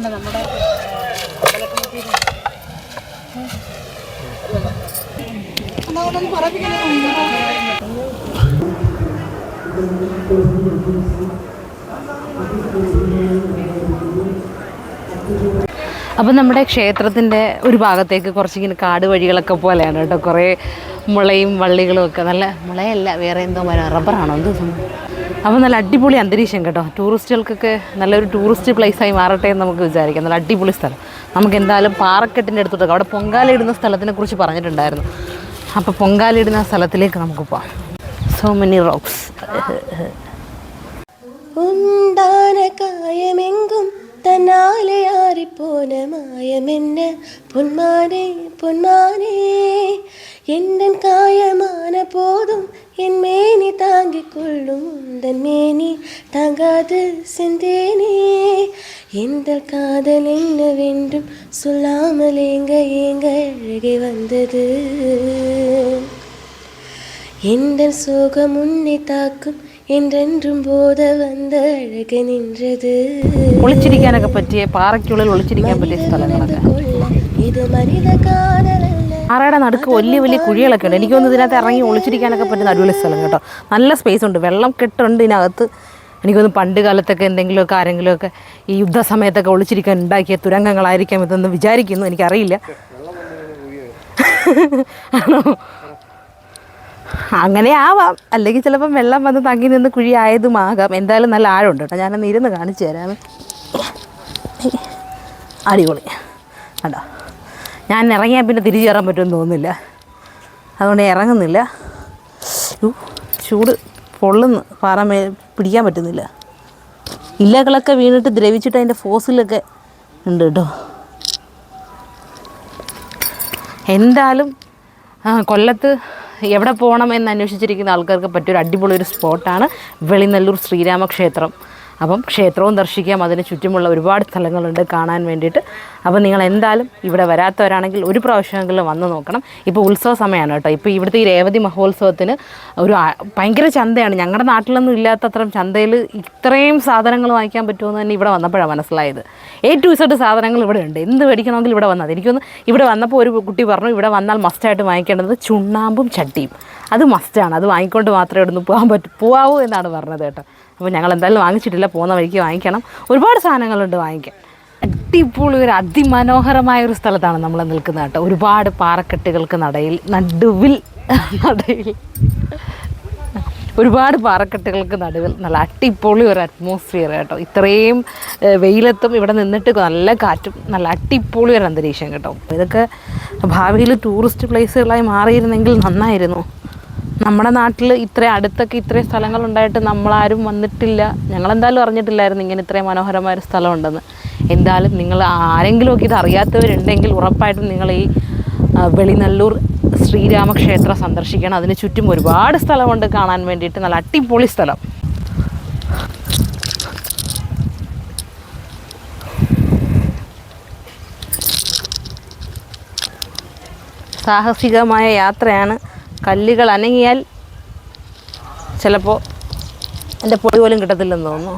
അതുകൊണ്ട് നമ്മുടെ അപ്പം നമ്മുടെ ക്ഷേത്രത്തിന്റെ ഒരു ഭാഗത്തേക്ക് കുറച്ചിങ്ങനെ കാട് വഴികളൊക്കെ പോലെയാണ് കേട്ടോ. കുറേ മുളയും വള്ളികളും ഒക്കെ. നല്ല മുളയല്ല വേറെ എന്തോ മരം. റബ്ബറാണോ എന്തോ അപ്പോൾ നല്ല അടിപൊളി അന്തരീക്ഷം കേട്ടോ. ടൂറിസ്റ്റുകൾക്കൊക്കെ നല്ലൊരു ടൂറിസ്റ്റ് പ്ലേസായി മാറട്ടെ എന്ന് നമുക്ക് വിചാരിക്കാം. നല്ല അടിപൊളി സ്ഥലം. നമുക്ക് എന്തായാലും പാറക്കെട്ടിന്റെ അടുത്തോട്ടൊക്കെ അവിടെ പൊങ്കാലയിടുന്ന സ്ഥലത്തിനെ കുറിച്ച് പറഞ്ഞിട്ടുണ്ടായിരുന്നു. അപ്പോൾ പൊങ്കാലയിടുന്ന സ്ഥലത്തിലേക്ക് നമുക്ക് പോവാം. സോ മെനി റോക്സ് കായമെങ്കും തന്നാലെ ആറിപ്പോന മായമെന്നെ. പൊന്മാനെ പൊന്മാനേ എന്നെ കായമാന പോതും എൻ தாங்கிக் கொள்ளும் உந்தன் மேனி தாங்காது செந்தேனே எந்த காதல் என்னவென்றும் சொல்லாமல் ஏங்க ஏங்க அழகை வந்தது எந்த சோகம் உன்னை தாக்கும் என்றென்றும் போத வந்த அழகு நின்றது ഒളിച്ചിരിക്കാനൊക്കെ പറ്റിയ പാറയ്ക്കുള്ളിൽ ഒളിച്ചിരിക്കാൻ പറ്റിയ സ്ഥലങ്ങളൊക്കെ கொள்ள இது மனித കാതലല്ല പാറയുടെ നടുക്ക് വലിയ വലിയ കുഴികളൊക്കെ ഉണ്ട്. എനിക്ക് തോന്നുന്നു ഇതിനകത്ത് ഇറങ്ങി ഒളിച്ചിരിക്കാനൊക്കെ പറ്റുന്ന അടിപൊളി സ്ഥലം കേട്ടോ. നല്ല സ്പേസ് ഉണ്ട്. വെള്ളം കെട്ടുണ്ട് ഇതിനകത്ത്. എനിക്കൊന്ന് പണ്ട് കാലത്തൊക്കെ എന്തെങ്കിലുമൊക്കെ ആരെങ്കിലുമൊക്കെ ഈ യുദ്ധസമയത്തൊക്കെ ഒളിച്ചിരിക്കാൻ ഉണ്ടാക്കിയ തുരങ്കങ്ങളായിരിക്കാം ഇതെന്ന് വിചാരിക്കുന്നു. എനിക്കറിയില്ല. ആണോ അങ്ങനെ ആവാം. അല്ലെങ്കിൽ ചിലപ്പം വെള്ളം വന്ന് തങ്ങി നിന്ന് കുഴി ആയതുമാകാം. എന്തായാലും നല്ല ആഴമുണ്ട് കേട്ടോ. ഞാനൊന്ന് ഇരുന്ന് കാണിച്ചു തരാമേ അടിപൊളി. കണ്ടോ? ഞാൻ ഇറങ്ങിയാൽ പിന്നെ തിരിച്ചു കയറാൻ പറ്റുമെന്ന് തോന്നുന്നില്ല. അതുകൊണ്ട് ഇറങ്ങുന്നില്ല. ചൂട് പൊള്ളുന്നു. പാറ മേ പിടിക്കാൻ പറ്റുന്നില്ല. ഇലകളൊക്കെ വീണിട്ട് ദ്രവിച്ചിട്ട് അതിന്റെ ഫോസിലൊക്കെ ഉണ്ട് കേട്ടോ. എന്തായാലും കൊല്ലത്ത് എവിടെ പോകണം എന്ന് അന്വേഷിച്ചിരിക്കുന്ന ആൾക്കാർക്ക് പറ്റിയൊരു അടിപൊളി ഒരു സ്പോട്ടാണ് വെളിനല്ലൂർ ശ്രീരാമക്ഷേത്രം. അപ്പം ക്ഷേത്രവും ദർശിക്കാം. അതിന് ചുറ്റുമുള്ള ഒരുപാട് സ്ഥലങ്ങളുണ്ട് കാണാൻ വേണ്ടിയിട്ട്. അപ്പോൾ നിങ്ങൾ എന്തായാലും ഇവിടെ വരാത്തവരാണെങ്കിൽ ഒരു പ്രാവശ്യമെങ്കിലും വന്ന് നോക്കണം. ഇപ്പോൾ ഉത്സവ സമയമാണ് കേട്ടോ. ഇപ്പോൾ ഇവിടുത്തെ ഈ രേവതി മഹോത്സവത്തിന് ഒരു ഭയങ്കര ചന്തയാണ്. ഞങ്ങളുടെ നാട്ടിലൊന്നും ഇല്ലാത്തത്രയും ചന്തയിൽ ഇത്രയും സാധനങ്ങൾ വാങ്ങിക്കാൻ പറ്റുമെന്ന് തന്നെ ഇവിടെ വന്നപ്പോഴാണ് മനസ്സിലായത്. എ ടു ഇസഡ് സാധനങ്ങൾ ഇവിടെ ഉണ്ട്. എന്ത് മേടിക്കണമെങ്കിലും ഇവിടെ വന്നത് എനിക്കൊന്ന് ഇവിടെ വന്നപ്പോൾ ഒരു കുട്ടി പറഞ്ഞു ഇവിടെ വന്നാൽ മസ്റ്റായിട്ട് വാങ്ങിക്കേണ്ടത് ചുണ്ണാമ്പും ചട്ടിയും. അത് മസ്റ്റാണ് അത് വാങ്ങിക്കൊണ്ട് മാത്രമേ ഇവിടുന്ന് പോകാൻ പറ്റൂ. പോകാവൂ എന്നാണ് പറഞ്ഞത് കേട്ടോ. അപ്പോൾ ഞങ്ങൾ എന്തായാലും വാങ്ങിച്ചിട്ടില്ല. പോകുന്ന വഴിക്ക് വാങ്ങിക്കണം. ഒരുപാട് സാധനങ്ങളുണ്ട് വാങ്ങിക്കാൻ. അടിപൊളി ഒരു അതിമനോഹരമായ ഒരു സ്ഥലത്താണ് നമ്മൾ നിൽക്കുന്നത് കേട്ടോ. ഒരുപാട് പാറക്കെട്ടുകൾക്ക് നടയിൽ നടുവിൽ നടയിൽ. ഒരുപാട് പാറക്കെട്ടുകൾക്ക് നടുവിൽ നല്ല അടിപൊളി ഒരു അറ്റ്മോസ്ഫിയർ കേട്ടോ. ഇത്രയും വെയിലത്തും ഇവിടെ നിന്നിട്ട് നല്ല കാറ്റും നല്ല അടിപൊളി ഒരു അന്തരീക്ഷം കേട്ടോ. ഇതൊക്കെ ഭാവിയിൽ ടൂറിസ്റ്റ് പ്ലേസുകളായി മാറിയിരുന്നെങ്കിൽ നന്നായിരുന്നു. നമ്മുടെ നാട്ടിൽ ഇത്ര അടുത്തൊക്കെ ഇത്രയും സ്ഥലങ്ങളുണ്ടായിട്ട് നമ്മളാരും വന്നിട്ടില്ല. ഞങ്ങൾ ഞങ്ങളെന്തായാലും അറിഞ്ഞിട്ടില്ലായിരുന്നു ഇങ്ങനെ ഇത്രയും മനോഹരമായ ഒരു സ്ഥലമുണ്ടെന്ന്. എന്തായാലും നിങ്ങൾ ആരെങ്കിലും ഒക്കെ ഇത് അറിയാത്തവരുണ്ടെങ്കിൽ ഉറപ്പായിട്ടും നിങ്ങൾ ഈ വെളിനല്ലൂർ ശ്രീരാമക്ഷേത്രം സന്ദർശിക്കണം. അതിന് ചുറ്റും ഒരുപാട് സ്ഥലമുണ്ട് കാണാൻ വേണ്ടിയിട്ട്. നല്ല അടിപൊളി സ്ഥലം. സാഹസികമായ യാത്രയാണ് കല്ലുകൾ അനങ്ങിയാൽ ചിലപ്പോൾ എന്റെ പൊടി പോലും കിട്ടത്തില്ലെന്ന് തോന്നുന്നു.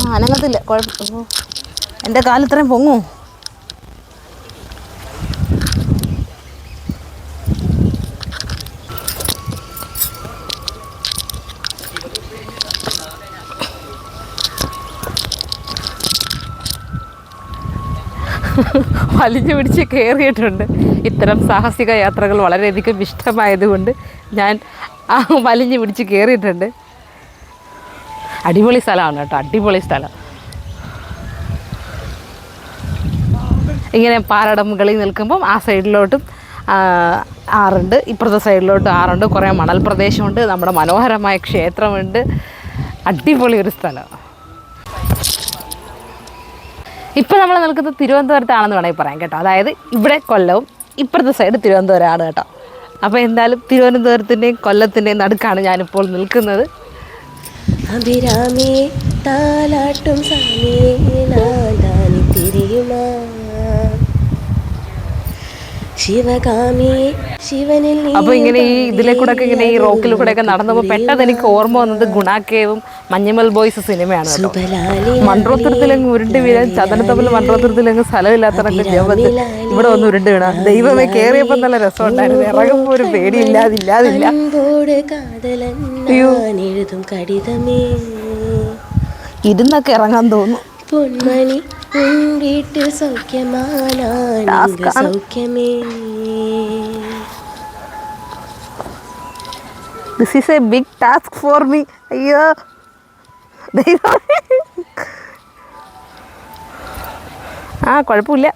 ആ അനങ്ങത്തില്ല. കുഴപ്പം എന്റെ കാലിത്രയും പൊങ്ങൂ വലിഞ്ഞു പിടിച്ച് കയറിയിട്ടുണ്ട്. ഇത്തരം സാഹസിക യാത്രകൾ വളരെയധികം ഇഷ്ടമായതുകൊണ്ട് ഞാൻ വലിഞ്ഞു പിടിച്ച് കയറിയിട്ടുണ്ട്. അടിപൊളി സ്ഥലമാണ് കേട്ടോ അടിപൊളി സ്ഥലം. ഇങ്ങനെ പാറയുടെ മുകളിൽ നിൽക്കുമ്പം ആ സൈഡിലോട്ടും ആറുണ്ട് ഇപ്പുറത്തെ സൈഡിലോട്ട് ആറുണ്ട് കുറേ മണൽ പ്രദേശമുണ്ട് നമ്മുടെ മനോഹരമായ ക്ഷേത്രമുണ്ട്. അടിപൊളി ഒരു സ്ഥലം. ഇപ്പോൾ നമ്മൾ നിൽക്കുന്നത് തിരുവനന്തപുരത്താണെന്ന് വേണമെങ്കിൽ പറയാം കേട്ടോ. അതായത് ഇവിടെ കൊല്ലവും ഇപ്പുറത്തെ സൈഡ് തിരുവനന്തപുരമാണ് കേട്ടോ. അപ്പോൾ എന്തായാലും തിരുവനന്തപുരത്തിന്റെയും കൊല്ലത്തിന്റെയും നടുക്കാണ് ഞാനിപ്പോൾ നിൽക്കുന്നത്. അഭിരാമി താലാട്ടും സമീ നാദാനി തിരി ശിവനിൽ അപ്പൊ ഇങ്ങനെ ഈ ഇതിലെ കൂടെ ഇങ്ങനെ ഈ റോക്കിൽ കൂടെ ഒക്കെ നടന്നപ്പോ പെട്ടെന്ന് എനിക്ക് ഓർമ്മ വന്നത് ഗുണാക്കേവും മഞ്ഞമൽ ബോയ്സ് സിനിമയാണ് മൺറോത്തുരത്തിലെങ്ങ് ഉരുണ്ട് വീഴാൻ ചതനത്തമ്പിൽ മൺറോത്തുരത്തിലെങ്ങ് അങ്ങ് ജപത്തിൽ ഇവിടെ ഒന്ന് ഉരുണ്ട് വീണാം. ദൈവമേ കേറിയപ്പോ നല്ല രസം ഉണ്ടായിരുന്നു. ഇറങ്ങുമ്പോ ഒരു പേടിയില്ലാതില്ലാതില്ല. ഇരുന്നൊക്കെ ഇറങ്ങാൻ തോന്നുന്നു. പൊന്മണി വീട്ടിൽ സൗഖ്യമാനാണ് സൗഖ്യമേ. This is a big task for me അയ്യോ. ദൈവമേ. ആ കുഴപ്പമില്ല.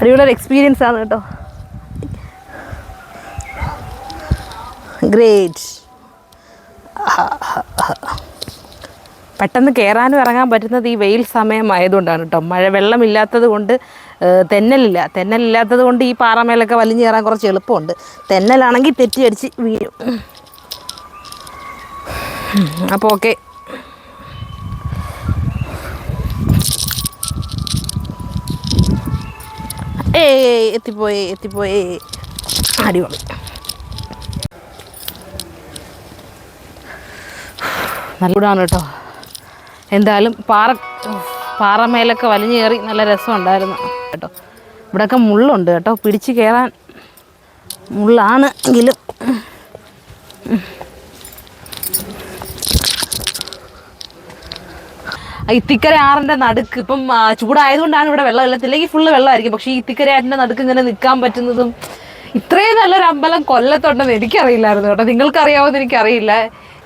അടിപൊളി എക്സ്പീരിയൻസ് ആണ് കേട്ടോ. ഗ്രേറ്റ് പെട്ടെന്ന് കയറാനും ഇറങ്ങാൻ പറ്റുന്നത് ഈ വെയിൽ സമയമായതുകൊണ്ടാണ് കേട്ടോ മഴ വെള്ളമില്ലാത്തത് കൊണ്ട് തെന്നലില്ല. തെന്നലില്ലാത്തത് കൊണ്ട് ഈ പാറമേലൊക്കെ വലിഞ്ഞു കയറാൻ കുറച്ച് എളുപ്പമുണ്ട്. തെന്നലാണെങ്കിൽ തെറ്റിയടിച്ച് വീഴും. അപ്പോൾ ഓക്കെ. ഏ എത്തിപ്പോയി എത്തിപ്പോയി. അടിപൊളി. നല്ലതാണ് കേട്ടോ എന്തായാലും പാറ പാറമേലൊക്കെ വലിഞ്ഞു കയറി നല്ല രസമുണ്ടായിരുന്നു കേട്ടോ. ഇവിടെയൊക്കെ മുള്ളുണ്ട് കേട്ടോ. പിടിച്ച് കയറാൻ മുള്ളാണ് എങ്കിലും ഇത്തിക്കര ആറിന്റെ നടുക്ക് ഇപ്പം ചൂടായതുകൊണ്ടാണ് ഇവിടെ വെള്ളം ഇല്ലെങ്കിൽ ഫുള്ള് വെള്ളമായിരിക്കും. പക്ഷേ ഈ ഇത്തിക്കര ആറിന്റെ നടുക്ക് ഇങ്ങനെ നിൽക്കാൻ പറ്റുന്നതും ഇത്രയും നല്ലൊരു അമ്പലം കൊല്ലത്തുണ്ടെന്ന് എനിക്കറിയില്ലായിരുന്നു കേട്ടോ. നിങ്ങൾക്കറിയാവുന്ന എനിക്കറിയില്ല.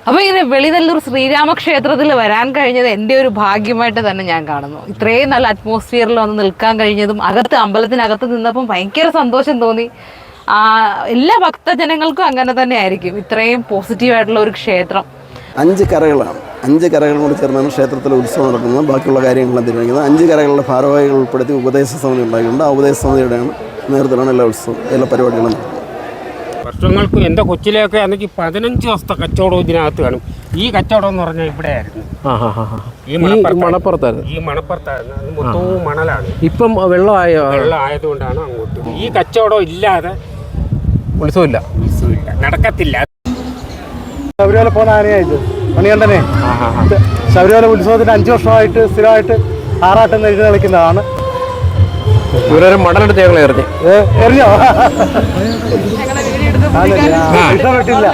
അപ്പോൾ ഇങ്ങനെ വെളിനല്ലൂർ ശ്രീരാമക്ഷേത്രത്തിൽ വരാൻ കഴിഞ്ഞത് എന്റെ ഒരു ഭാഗ്യമായിട്ട് തന്നെ ഞാൻ കാണുന്നു. ഇത്രയും നല്ല അറ്റ്മോസ്ഫിയറിൽ വന്ന് നിൽക്കാൻ കഴിഞ്ഞതും അകത്ത് അമ്പലത്തിനകത്ത് നിന്നപ്പം ഭയങ്കര സന്തോഷം തോന്നി. എല്ലാ ഭക്തജനങ്ങൾക്കും അങ്ങനെ തന്നെ ആയിരിക്കും. ഇത്രയും പോസിറ്റീവായിട്ടുള്ള ഒരു ക്ഷേത്രം. അഞ്ച് കരകളാണ്. അഞ്ച് കരകളും കൂടി ചേർന്നാണ് ക്ഷേത്രത്തിലെ ഉത്സവം നടക്കുന്നത്. ബാക്കിയുള്ള കാര്യങ്ങളെല്ലാം തീരുമാനിക്കുന്നത് അഞ്ച് കരകളുടെ ഭാരവാഹികൾ ഉൾപ്പെടുത്തി ഉപദേശ സമിതി ഉണ്ടായിട്ടുണ്ട്. ആ ഉപദേശ സമിതിയുടെയാണ് നേതൃത്വത്തിലാണ് എല്ലാ ഉത്സവം എല്ലാ പരിപാടികളും വർഷങ്ങൾക്ക് എന്റെ കൊച്ചിലേക്ക് ആണെങ്കിൽ പതിനഞ്ച് ദിവസത്തെ കച്ചവടം ഇതിനകത്ത് കാണും. ഈ കച്ചവടം എന്ന് പറഞ്ഞാൽ ഇവിടെയായിരുന്നു. ഈ മണപ്പുറത്തായിരുന്നു. മണപ്പുറത്തായിരുന്നു. ഈ മണപ്പുറത്തായിരുന്നു. അത് മൊത്തവും മണലാണ്. ഇപ്പം വെള്ളമായോ? വെള്ളം ആയതുകൊണ്ടാണ് അങ്ങോട്ട്. ഈ കച്ചവടം ഇല്ലാതെ ഉത്സവമില്ല. ഉത്സവമില്ല. നടക്കത്തില്ല. ശബരിമല പോകുന്ന ആനയായത് മണികണ്ഠനെ ശബരിമല ഉത്സവത്തിന് അഞ്ച് വർഷമായിട്ട് സ്ഥിരമായിട്ട് ആറാട്ടം എഴുതി കളിക്കുന്നതാണ്. ഇവരൊരു മടലെടുത്ത് ഞങ്ങൾ എറിഞ്ഞ്. എറിഞ്ഞോ? ഇഷ്ടപ്പെട്ടില്ല